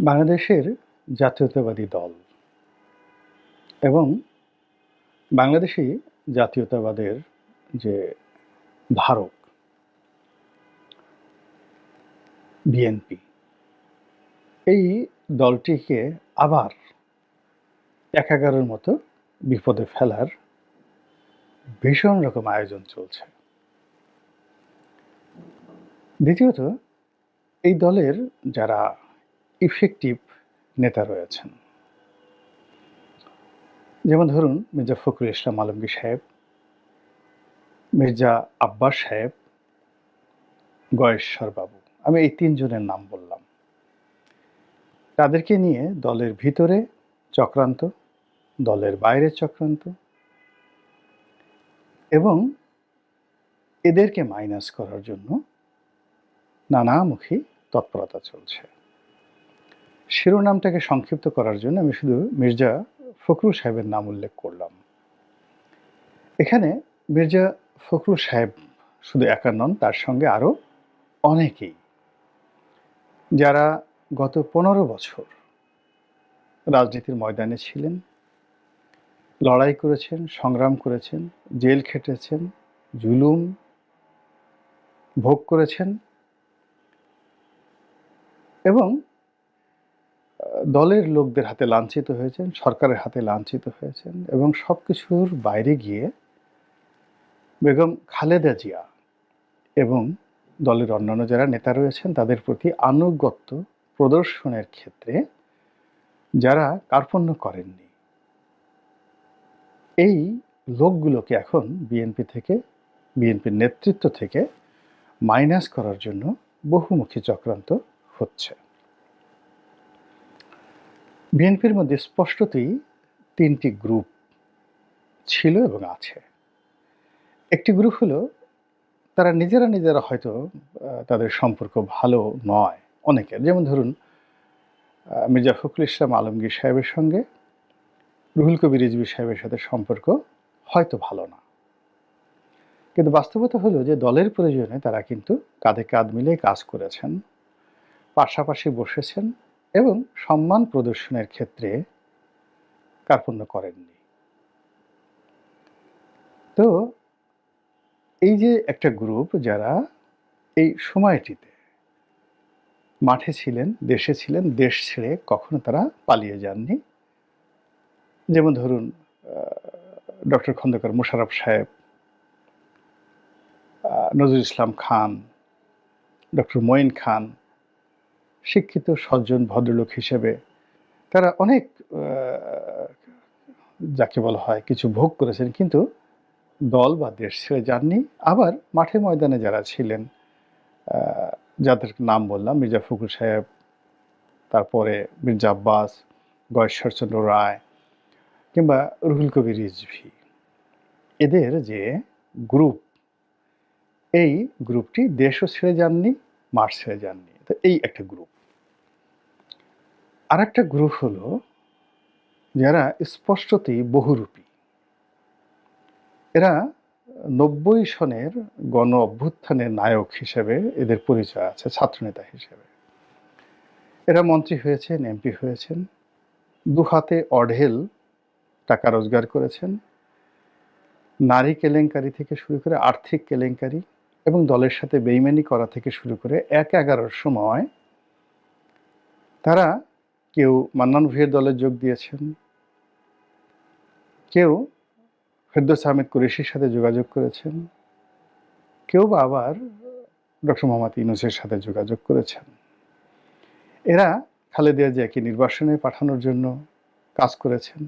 বাংলাদেশের জাতীয়তাবাদী দল এবং বাংলাদেশি জাতীয়তাবাদের যে ধারক বিএনপি, এই দলটিকে আবার একাগারের মতো বিপদে ফেলার ভীষণ রকম আয়োজন চলছে। দ্বিতীয়ত, এই দলের যারা ইফেক্টিভ নেতা রয়েছেন। যেমন ধরুন, মির্জা ফখরুল ইসলাম আলমগীর সাহেব, মির্জা আব্বাস সাহেব, গয়েশ্বর বাবু। আমি এই তিনজনের নাম বললাম। তাদেরকে নিয়ে দলের ভিতরে চক্রান্ত, দলের বাইরে চক্রান্ত এবং এদেরকে মাইনাস করার জন্য নানামুখী তৎপরতা চলছে। শিরোনামটাকে সংক্ষিপ্ত করার জন্য আমি শুধু মির্জা ফখরুল সাহেবের নাম উল্লেখ করলাম। এখানে মির্জা ফখরুল সাহেব শুধু একা নন, তার সঙ্গে আরও অনেকেই। যারা গত পনেরো বছর রাজনীতির ময়দানে ছিলেন, লড়াই করেছেন, সংগ্রাম করেছেন, জেল খেটেছেন, জুলুম ভোগ করেছেন এবং দলের লোকদের হাতে লাঞ্ছিত হয়েছেন, সরকারের হাতে লাঞ্ছিত হয়েছেন এবং সব কিছুর বাইরে গিয়ে বেগম খালেদা জিয়া এবং দলের অন্যান্য যারা নেতা রয়েছেন, তাদের প্রতি আনুগত্য প্রদর্শনের ক্ষেত্রে যারা কার্পণ্য করেননি, এই লোকগুলোকে এখন বিএনপি থেকে, বিএনপির নেতৃত্ব থেকে মাইনাস করার জন্য বহুমুখী চক্রান্ত হচ্ছে। বিএনপির মধ্যে স্পষ্টতই তিনটি গ্রুপ ছিল এবং আছে। একটি গ্রুপ হলো, তারা নিজেরা নিজেরা হয়তো তাদের সম্পর্ক ভালো নয় অনেকের। যেমন ধরুন মির্জা ফখরুল ইসলাম আলমগীর সাহেবের সঙ্গে রুহুল কবির রিজবি সাহেবের সাথে সম্পর্ক হয়তো ভালো না। কিন্তু বাস্তবতা হলো যে, দলের প্রয়োজনে তারা কিন্তু কাঁধে কাঁধ মিলে কাজ করেছেন, পাশাপাশি বসেছেন এবং সম্মান প্রদর্শনের ক্ষেত্রে কার্পণ্য করেননি। তো এই যে একটা গ্রুপ যারা এই সময়টিতে মাঠে ছিলেন, দেশে ছিলেন, দেশ ছেড়ে কখনো তারা পালিয়ে যাননি। যেমন ধরুন ডক্টর খন্দকার মোশারফ সাহেব নজরুল ইসলাম খান, ডক্টর মঈন খান শিক্ষিত সজ্জন ভদ্রলোক হিসেবে তারা অনেক যাকে বলা হয় কিছু ভোগ করেছেন, কিন্তু দল বা দেশ ছেড়ে যাননি। আবার মাঠে ময়দানে যারা ছিলেন যাদের নাম বললাম, মির্জা ফখরুল সাহেব, তারপরে মির্জা আব্বাস গয়েশ্বরচন্দ্র রায় কিংবা রুহুল কবির রিজভি, এদের যে গ্রুপ, এই গ্রুপটি দেশও ছেড়ে যাননি, মাঠ ছেড়ে যাননি। তো এই একটা গ্রুপ। আর একটা গ্রুপ হলো যারা স্পষ্টতই বহুরূপী। এরা নব্বই সনের গণ অভ্যুত্থানের নায়ক হিসেবে এদের পরিচয় আছে, ছাত্রনেতা হিসেবে। এরা মন্ত্রী হয়েছেন, এমপি হয়েছেন, দু হাতে অঢেল টাকা রোজগার করেছেন, নারী কেলেঙ্কারি থেকে শুরু করে আর্থিক কেলেঙ্কারি এবং দলের সাথে বেইমানি করা থেকে শুরু করে এক এগারোর সময় তারা কেউ মান্নান ভুঁইয়ের দলে যোগ দিয়েছেন। কেউ ফেরদৌস আহমেদ কুরেশির সাথে যোগাযোগ করেছেন। কেউ বা আবার ডক্টর মোহাম্মদ ইনুসের সাথে যোগাযোগ করেছেন। এরা খালেদিয়া জিয়াকে নির্বাসনে পাঠানোর জন্য কাজ করেছেন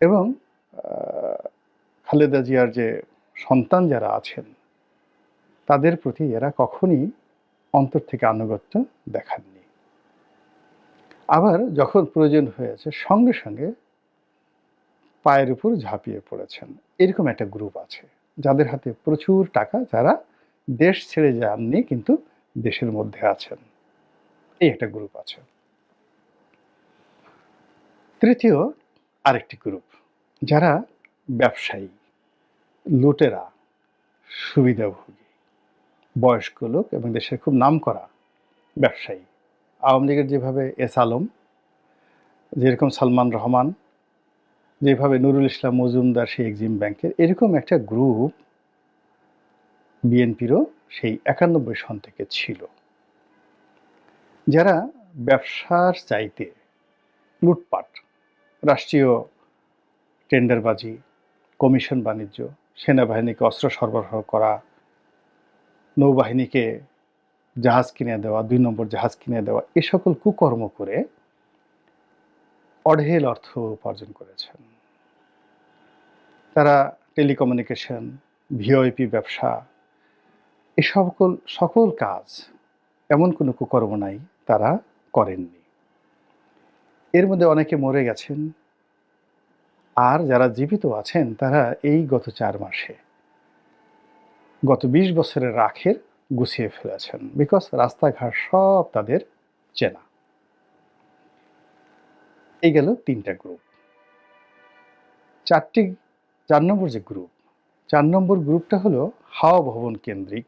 এবং খালেদা জিয়ার যে সন্তান যারা আছেন, তাদের প্রতি এরা কখনই অন্তর থেকে আনুগত্য দেখাননি। আবার যখন প্রয়োজন হয়েছে, সঙ্গে সঙ্গে পায়ের উপর ঝাঁপিয়ে পড়েছেন। এরকম একটা গ্রুপ আছে, যাদের হাতে প্রচুর টাকা যারা দেশ ছেড়ে যাননি কিন্তু দেশের মধ্যে আছেন। এই একটা গ্রুপ আছে। তৃতীয় আরেকটি গ্রুপ যারা ব্যবসায়ী, লুটেরা, সুবিধাভোগী, বয়স্ক লোক এবং দেশের খুব নাম করা ব্যবসায়ী। আওয়ামী লীগের যেভাবে এস আলম, যেরকম সালমান রহমান, যেভাবে নুরুল ইসলাম মজুমদার সেই এক্সিম ব্যাংকের, এরকম একটা গ্রুপ বিএনপিরও সেই একানব্বই সন থেকে ছিল। যারা ব্যবসার চাইতে লুটপাট, রাষ্ট্রীয় টেন্ডারবাজি, কমিশন বাণিজ্য, সেনাবাহিনীকে অস্ত্র সরবরাহ করা, নৌবাহিনীকে জাহাজ কিনে দেওয়া, দুই নম্বর জাহাজ কিনে দেওয়া, এ সকল কুকর্ম করে অঢেল অর্থ উপার্জন করেছেন। তারা টেলিকমিউনিকেশন, ভিওআইপি ব্যবসা, এ সকল সকল কাজ এমন কোনো কুকর্ম নাই তারা করেননি। এর মধ্যে অনেকে মরে গেছেন। আর যারা জীবিত আছেন তারা এই গত চার মাসে, গত বিশ বছরের রাখের গুছিয়ে ফেলেছেন বিকজ রাস্তাঘাট সব তাদের চেনা। এই গেল তিনটা গ্রুপ চারটি, চার নম্বর যে গ্রুপ চার নম্বর গ্রুপটা হলো হাওয়া ভবন কেন্দ্রিক।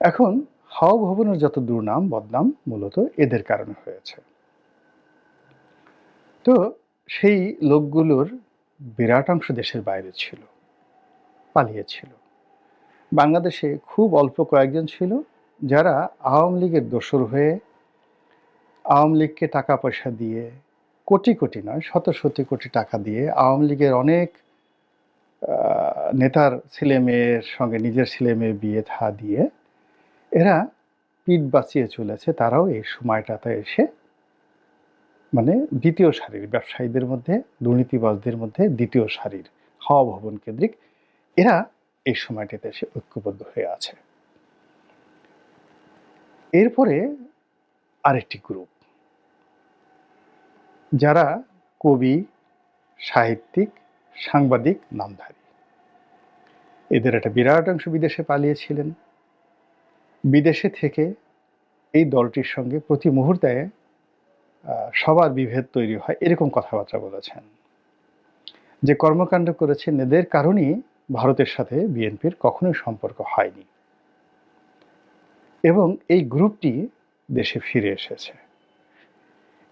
এখন হাওয়া ভবনের যত দুর্নাম, বদনাম মূলত এদের কারণে হয়েছে। তো সেই লোকগুলোর বিরাট অংশ দেশের বাইরে ছিল পালিয়েছিল বাংলাদেশে খুব অল্প কয়েকজন ছিল যারা আওয়ামী লীগের দোসর হয়ে আওয়ামী লীগকে টাকা পয়সা দিয়ে, কোটি কোটি নয়, শত শত কোটি টাকা দিয়ে আওয়ামী লীগের অনেক নেতার ছেলে মেয়ের সঙ্গে, নিজের ছেলে মেয়ে বিয়ে থা দিয়ে এরা পিঠ বাঁচিয়ে চলেছে। তারাও এই সময়টাতে এসে মানে দ্বিতীয় সারির ব্যবসায়ীদের মধ্যে, দুর্নীতিবাজদের মধ্যে দ্বিতীয় সারির হাওয়া ভবন কেন্দ্রিক এরা এই সময়টিতে এসে ঐক্যবদ্ধ হয়ে আছে। এরপরে আরেকটি গ্রুপ। যারা কবি, সাহিত্যিক, সাংবাদিক, নামধারী। এদের একটা বিরাট অংশ বিদেশে পালিয়েছিলেন। বিদেশে থেকে এই দলটির সঙ্গে প্রতি মুহূর্তে সবার বিভেদ তৈরি হয়, এরকম কথাবার্তা বলেছেন। যে কর্মকাণ্ড করেছেন, এদের কারণেই ভারতের সাথে বিএনপির কখনোই সম্পর্ক হয়নি। এবং এই গ্রুপটি দেশে ফিরে এসেছে।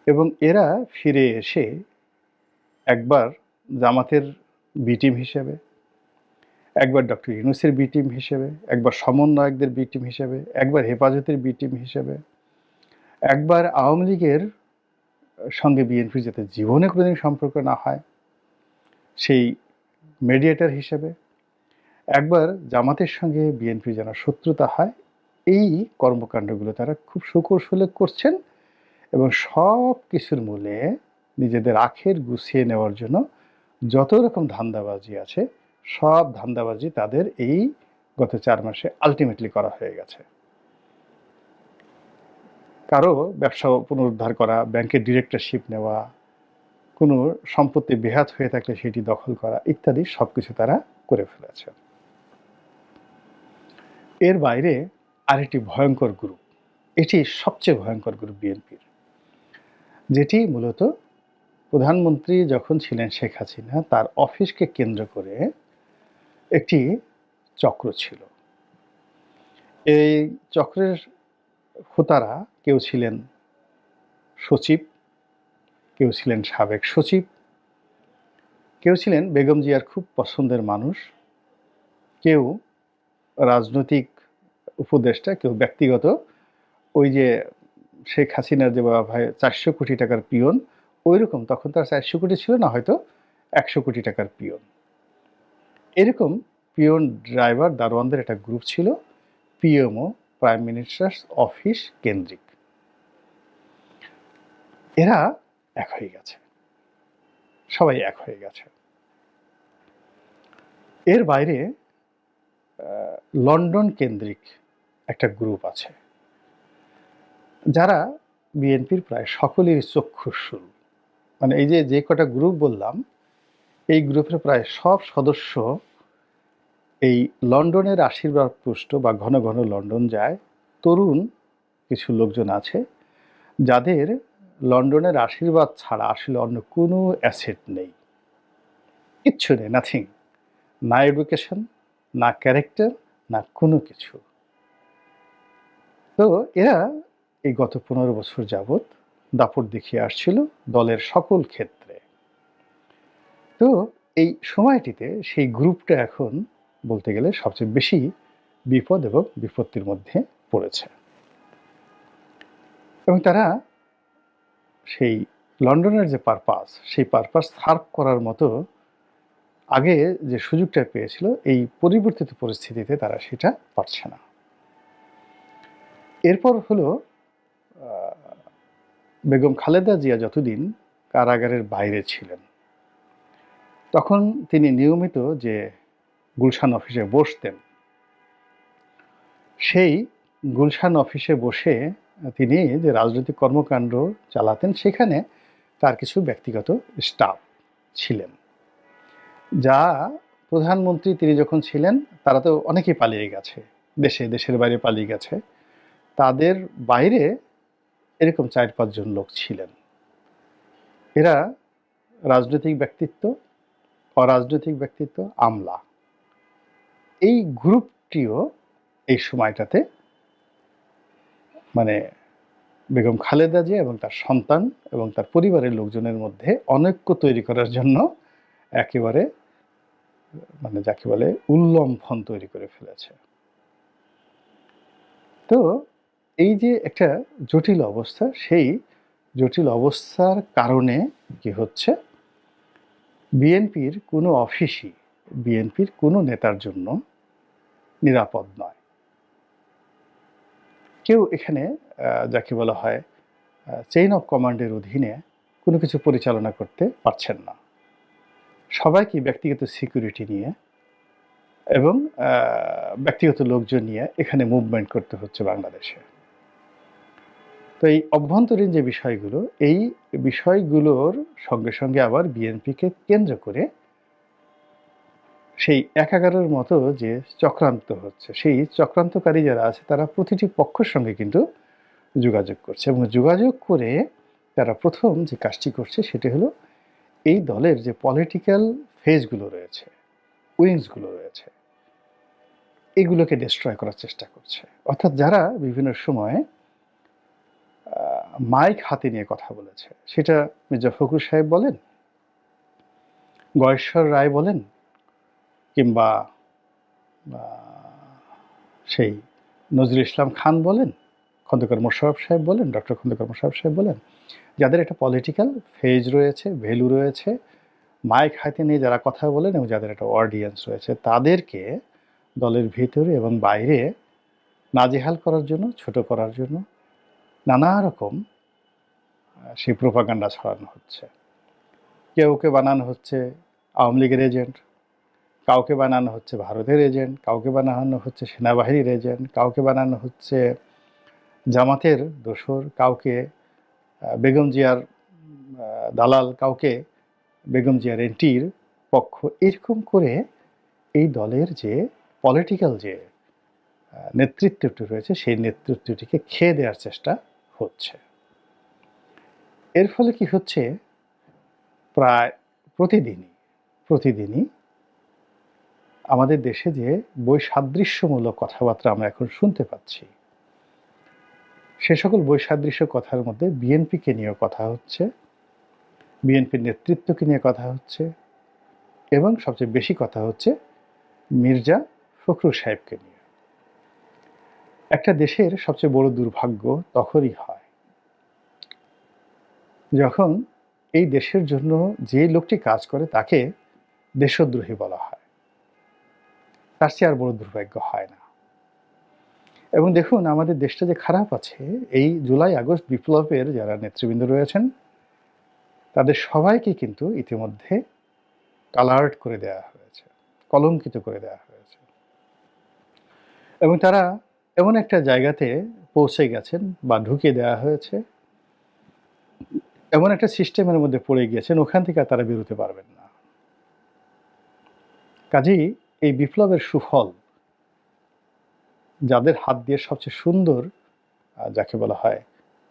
এবং এরা ফিরে এসে একবার জামাতের বি টিম হিসেবে, একবার ডক্টর ইউনুসের বি টিম হিসেবে, একবার সমন্বয়কদের বি টিম হিসেবে, একবার হেফাজতের বি টিম হিসেবে, একবার আওয়ামী লীগের সঙ্গে বিএনপির যাতে জীবনে কোনোদিন সম্পর্ক না হয়, সেই মেডিয়েটার হিসেবে একবার জামাতের সঙ্গে বিএনপি যেন শত্রুতা হয়, এই কর্মকাণ্ডগুলো তারা খুব সুকৌশলে করছেন এবং সব কিছুর মূলে নিজেদের আখের গুছিয়ে নেওয়ার জন্য যত রকম ধান্দাবাজি আছে, সব ধান্দাবাজি তাদের এই গত চার মাসে আলটিমেটলি করা হয়ে গেছে। কারও ব্যবসা পুনরুদ্ধার করা, ব্যাংকের ডিরেক্টরশিপ নেওয়া, কোনো সম্পত্তি বেহাত হয়ে থাকলে সেটি দখল করা ইত্যাদি সব কিছু তারা করে ফেলেছে এর বাইরে আরেকটি ভয়ঙ্কর গ্রুপ এটি সবচেয়ে ভয়ঙ্কর গ্রুপ বিএনপির যেটি মূলত প্রধানমন্ত্রী যখন ছিলেন শেখ হাসিনা, তার অফিসকে কেন্দ্র করে একটি চক্র ছিল। এই চক্রের হোতারা কেউ ছিলেন সচিব, কেউ ছিলেন সাবেক সচিব, কেউ ছিলেন বেগম জিয়ার খুব পছন্দের মানুষ, কেউ রাজনৈতিক উপদেষ্টা কেউ ব্যক্তিগত, ওই যে শেখ হাসিনার যে বাবা ভাই চারশো কোটি টাকার পিয়ন ওই রকম তখন তার চারশো কোটি ছিল না, হয়তো একশো কোটি টাকার পিয়ন। এরকম পিয়ন ড্রাইভার দারোয়ানদের একটা গ্রুপ ছিল, পিএমও, প্রাইম মিনিস্টার্স অফিস কেন্দ্রিক। এরা এক হয়ে গেছে। সবাই এক হয়ে গেছে। এর বাইরে লন্ডন কেন্দ্রিক একটা গ্রুপ আছে, যারা বিএনপির প্রায় সকলের চক্ষুশুল মানে এই যে যে কটা গ্রুপ বললাম, এই গ্রুপের প্রায় সব সদস্য এই লন্ডনের আশীর্বাদ পুষ্ট বা ঘন ঘন লন্ডন যায়, তরুণ কিছু লোকজন আছে, যাদের লন্ডনের আশীর্বাদ ছাড়া আসলে অন্য কোনো অ্যাসেট নেই। কিচ্ছু নেই নাথিং না এডুকেশন না ক্যারেক্টার, না কোনো কিছু। তো এরা এই গত পনেরো বছর যাবৎ দাপট দেখিয়ে আসছিল দলের সকল ক্ষেত্রে। তো এই সময়টিতে সেই গ্রুপটা এখন বলতে গেলে সবচেয়ে বেশি বিপদ এবং বিপত্তির মধ্যে পড়েছে। এবং তারা সেই লন্ডনের যে পারপাস, সেই পারপাস সার্ভ করার মতো আগে যে সুযোগটা পেয়েছিল, এই পরিবর্তিত পরিস্থিতিতে তারা সেটা পারছে না। এরপর হলো বেগম খালেদা জিয়া যতদিন কারাগারের বাইরে ছিলেন, তখন তিনি নিয়মিত যে গুলশান অফিসে বসতেন, সেই গুলশান অফিসে বসে তিনি যে রাজনৈতিক কর্মকাণ্ড চালাতেন, সেখানে তার কিছু ব্যক্তিগত স্টাফ ছিলেন। যা প্রধানমন্ত্রী তিনি যখন ছিলেন, তারা তো অনেকেই পালিয়ে গেছে, দেশে, দেশের বাইরে পালিয়ে গেছে। তাদের বাইরে এরকম চার পাঁচজন লোক ছিলেন। এরা রাজনৈতিক ব্যক্তিত্ব, অরাজনৈতিক ব্যক্তিত্ব, আমলা। এই গ্রুপটিও এই সময়টাতে মানে বেগম খালেদা জিয়া এবং তার সন্তান এবং তার পরিবারের লোকজনের মধ্যে অনৈক্য তৈরি করার জন্য একেবারে মানে যাকে বলে উল্লম্ফন তৈরি করে ফেলেছে। তো এই যে একটা জটিল অবস্থা, সেই জটিল অবস্থার কারণে কি হচ্ছে? বিএনপির কোনো অফিসই, বিএনপির কোনো নেতার জন্য নিরাপদ নয়। কেউ এখানে যাকে বলা হয় চেইন অফ কমান্ডের অধীনে কোনো কিছু পরিচালনা করতে পারছেন না। সবাইকে ব্যক্তিগত সিকিউরিটি নিয়ে এবং ব্যক্তিগত লোকজন নিয়ে এখানে মুভমেন্ট করতে হচ্ছে বাংলাদেশে। তো এই অভ্যন্তরীণ যে বিষয়গুলো, এই বিষয়গুলোর সঙ্গে সঙ্গে আবার বিএনপিকে কেন্দ্র করে সেই একাগারের মতো যে চক্রান্ত হচ্ছে, সেই চক্রান্তকারী যারা আছে, তারা প্রতিটি পক্ষের সঙ্গে কিন্তু যোগাযোগ করছে এবং যোগাযোগ করে তারা প্রথম যে কাজটি করছে সেটি হলো এই দলের যে পলিটিক্যাল ফেজগুলো রয়েছে উইংসগুলো রয়েছে, এগুলোকে ডিস্ট্রয় করার চেষ্টা করছে। অর্থাৎ যারা বিভিন্ন সময়ে মাইক হাতে নিয়ে কথা বলেছে, সেটা মির্জা ফখরুল সাহেব বলেন, গয়েশ্বর রায় বলেন, কিংবা সেই নজরুল ইসলাম খান বলেন খন্দকার মোশাররফ সাহেব বলেন, ডক্টর খন্দকার মোশাররফ সাহেব বলেন, যাদের একটা পলিটিক্যাল ফেজ রয়েছে ভ্যালু রয়েছে, মাইক হাতে নিয়ে যারা কথা বলেন এবং যাদের একটা অডিয়েন্স রয়েছে, তাদেরকে দলের ভিতরে এবং বাইরে নাজেহাল করার জন্য, ছোট করার জন্য নানা রকম সেই প্রোপাগান্ডা ছড়ানো হচ্ছে। কেউ কে বানানো হচ্ছে আওয়ামী লীগের এজেন্ট কাউকে বানানো হচ্ছে ভারতের এজেন্ট কাউকে বানানো হচ্ছে সেনাবাহিনীর এজেন্ট কাউকে বানানো হচ্ছে জামাতের দোসর কাউকে বেগম জিয়ার দালাল কাউকে, বেগম জিয়ার এন্টির পক্ষ এরকম করে এই দলের যে পলিটিক্যাল যে নেতৃত্বটি রয়েছে, সেই নেতৃত্বটিকে খেয়ে দেওয়ার চেষ্টা হচ্ছে। এর ফলে কি হচ্ছে? প্রায় প্রতিদিনই প্রতিদিনই আমাদের দেশে যে বৈসাদৃশ্যমূলক কথাবার্তা আমরা এখন শুনতে পাচ্ছি সে সকল বৈসাদৃশ্য কথার মধ্যে বিএনপিকে নিয়ে কথা হচ্ছে, বিএনপির নেতৃত্বকে নিয়ে কথা হচ্ছে এবং সবচেয়ে বেশি কথা হচ্ছে মির্জা ফখরুল সাহেবকে নিয়ে। একটা দেশের সবচেয়ে বড় দুর্ভাগ্য তখনই হয় যখন এই দেশের জন্য যে লোকটি কাজ করে তাকে দেশদ্রোহী বলা হয়। তার চেয়ে আর বড় দুর্ভাগ্য হয় না। এবং দেখুন, আমাদের দেশটা যে খারাপ আছে, এই জুলাই, আগস্ট বিপ্লবের যারা নেতৃবৃন্দ রয়েছেন, তাদের সবাইকে কিন্তু ইতিমধ্যে কালার্ড করে দেওয়া হয়েছে, কলঙ্কিত করে দেওয়া হয়েছে। এবং তারা এমন একটা জায়গাতে পৌঁছে গেছেন বা ঢুকিয়ে দেওয়া হয়েছে। এমন একটা সিস্টেমের মধ্যে পড়ে গিয়েছেন, ওখান থেকে তারা বেরোতে পারবেন না। কাজেই এই বিপ্লবের সুফল যাদের হাত দিয়ে সবচেয়ে সুন্দর যাকে বলা হয়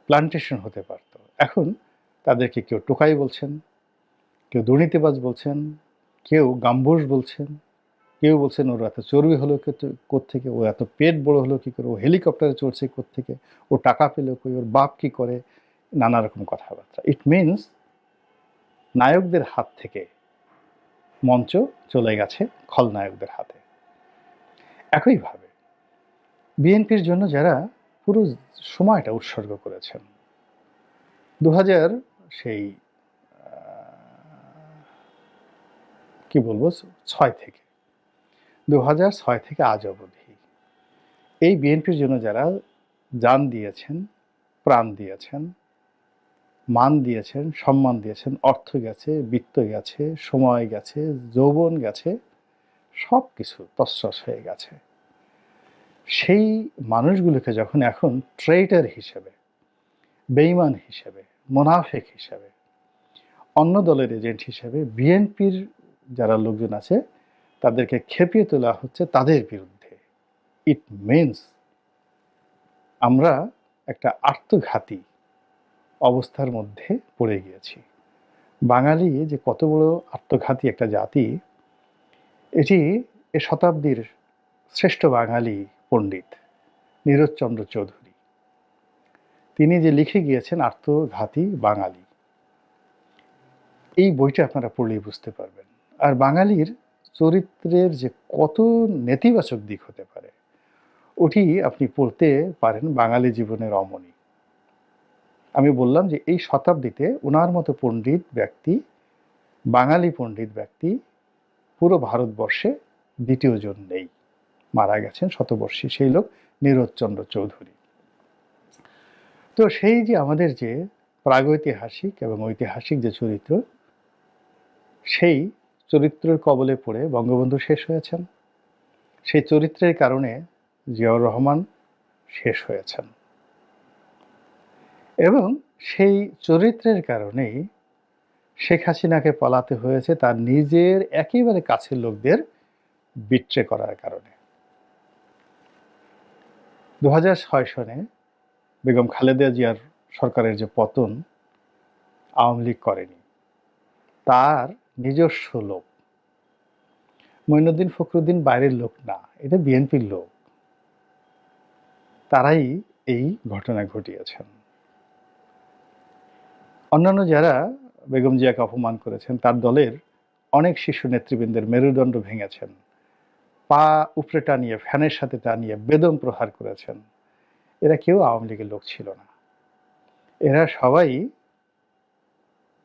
প্লান্টেশন হতে পারত। এখন তাদেরকে কেউ টোকাই বলছেন, কেউ দুর্নীতিবাজ বলছেন, কেউ গাম্বুস বলছেন, কেউ বলছেন ওর এত চর্বি হলো থেকে ও এত পেট বড় হলো কী করে, ও হেলিকপ্টারে চড়ছে থেকে ও টাকা পেল কই, ওর বাপ কী করে, নানা রকম কথাবার্তা। ইট মিনস নায়কদের হাত থেকে মঞ্চ চলে গেছে খলনায়কদের হাতে। একইভাবে বিএনপির জন্য যারা পুরো সময়টা উৎসর্গ করেছেন। দু হাজার সেই কি বলব, ছয় থেকে দু ছয় থেকে আজ অবধি এই বিএনপির জন্য যারা যান দিয়েছেন, প্রাণ দিয়েছেন, মান দিয়েছেন, সম্মান দিয়েছেন, অর্থ গেছে, বিত্ত গেছে, সময় গেছে, যৌবন গেছে সব কিছু তসরস হয়ে গেছে। সেই মানুষগুলোকে যখন এখন ট্রেটার হিসেবে বেইমান হিসেবে, মোনাফেক হিসেবে, অন্য দলের এজেন্ট হিসেবে বিএনপির যারা লোকজন আছে, তাদেরকে খেপিয়ে তোলা হচ্ছে তাদের বিরুদ্ধে। ইট মিনস আমরা একটা আত্মঘাতী অবস্থার মধ্যে পড়ে গিয়েছি। বাঙালি যে কত বড় আত্মঘাতী একটা জাতি, এটি এ শতাব্দীর শ্রেষ্ঠ বাঙালি পণ্ডিত নীরজচন্দ্র চৌধুরী। তিনি যে লিখে গিয়েছেন আত্মঘাতী বাঙালি। এই বইটা আপনারা পড়লেই বুঝতে পারবেন। আর বাঙালির চরিত্রের যে কত নেতিবাচক দিক হতে পারে, ওটি আপনি পড়তে পারেন বাঙালি জীবনের অমনি। আমি বললাম যে এই শতাব্দীতে ওনার মতো পণ্ডিত ব্যক্তি, বাঙালি পণ্ডিত ব্যক্তি পুরো ভারতবর্ষে দ্বিতীয় জন নেই। মারা গেছেন শতবর্ষী সেই লোক নীরজচন্দ্র চৌধুরী। তো সেই যে আমাদের যে প্রাগৈতিহাসিক এবং ঐতিহাসিক যে চরিত্র, সেই চরিত্রের কবলে পড়ে বঙ্গবন্ধু শেষ হয়েছেন। সেই চরিত্রের কারণে জিয়াউর রহমান শেষ হয়েছেন। এবং সেই চরিত্রের কারণেই শেখ হাসিনাকে পালাতে হয়েছে তার নিজের একেবারে কাছের লোকদের বিট্রে করার কারণে। দু ছয় সনে বেগম খালেদা জিয়ার সরকারের যে পতন, আওয়ামী লীগ করেনি। তার নিজস্ব লোক। মঈনুদ্দিন ফখরুদ্দিন বাইরের লোক না, এটা বিএনপির লোক। তারাই এই ঘটনা ঘটিয়েছেন। অন্যান্য যারা বেগম জিয়াকে অপমান করেছেন, তার দলের অনেক শিশু নেতৃবৃন্দের মেরুদণ্ড ভেঙেছেন। পা উপরে টানিয়ে, ফ্যানের সাথে টানিয়ে বেদম প্রহার করেছেন। এরা কেউ আওয়ামী লীগের লোক ছিল না। এরা সবাই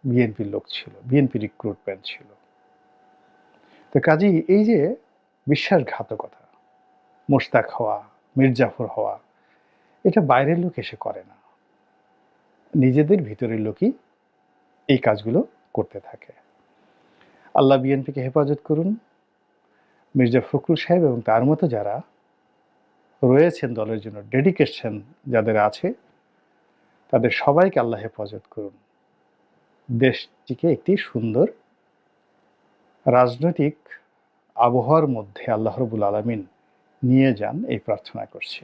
বিএনপির লোক ছিল, বিএনপি রিক্রুটমেন্ট ছিল। তো কাজী এই যে বিশ্বাসঘাতকতা মোস্তাক হওয়া, মির্জাফর হওয়া, এটা বাইরের লোক এসে করে না। নিজেদের ভিতরের লোকই এই কাজগুলো করতে থাকে। আল্লাহ বিএনপিকে হেফাজত করুন। মির্জা ফখরুল সাহেব এবং তার মতো যারা রয়েছেন দলের জন্য ডেডিকেশন যাদের আছে, তাদের সবাইকে আল্লাহ হেফাজত করুন। দেশটিকে একটি সুন্দর রাজনৈতিক আবহাওয়ার মধ্যে আল্লাহ রবুল আলমিন নিয়ে যান, এই প্রার্থনা করছি।